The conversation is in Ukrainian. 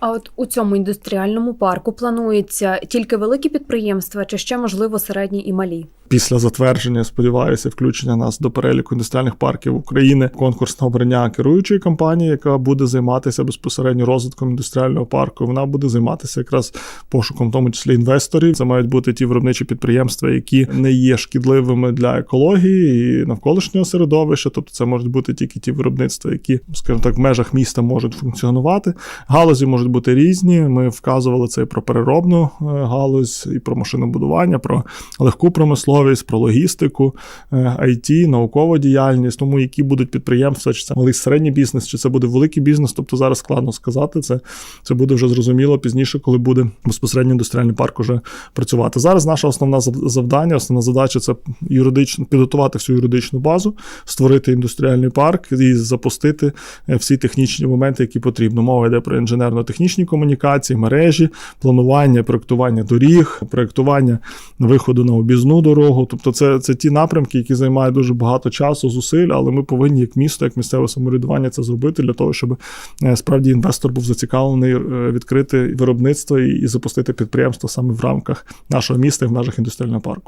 А от у цьому індустріальному парку планується тільки великі підприємства, чи ще можливо середні і малі? Після затвердження, сподіваюся, включення нас до переліку індустріальних парків України, конкурсне обрання керуючої компанії, яка буде займатися безпосередньо розвитком індустріального парку. Вона буде займатися якраз пошуком, в тому числі інвесторів. Це мають бути ті виробничі підприємства, які не є шкідливими для екології і навколишнього середовища. Тобто, це можуть бути тільки ті виробництва, які, скажімо так, в межах міста можуть функціонувати. Галузі можуть бути різні. Ми вказували це і про переробну е, галузь, і про машинобудування, про легку промисловість, про логістику, е, IT, наукову діяльність. Тому які будуть підприємства, чи це малий середній бізнес, чи це буде великий бізнес. Тобто зараз складно сказати. Це, це буде вже зрозуміло пізніше, коли буде безпосередньо індустріальний парк уже працювати. Зараз наша основна завдання, основна задача це юридично підготувати всю юридичну базу, створити індустріальний парк і запустити е, всі технічні моменти, які потрібно. Мова йде про інженерно-технічні комунікації, мережі, планування, проектування доріг, проектування виходу на об'їзну дорогу. Тобто, це, це ті напрямки, які займають дуже багато часу, зусиль, але ми повинні, як місто, як місцеве самоврядування, це зробити для того, щоб е, справді інвестор був зацікавлений е, відкрити виробництво і запустити підприємство саме в рамках нашого міста і в межах індустріального парку.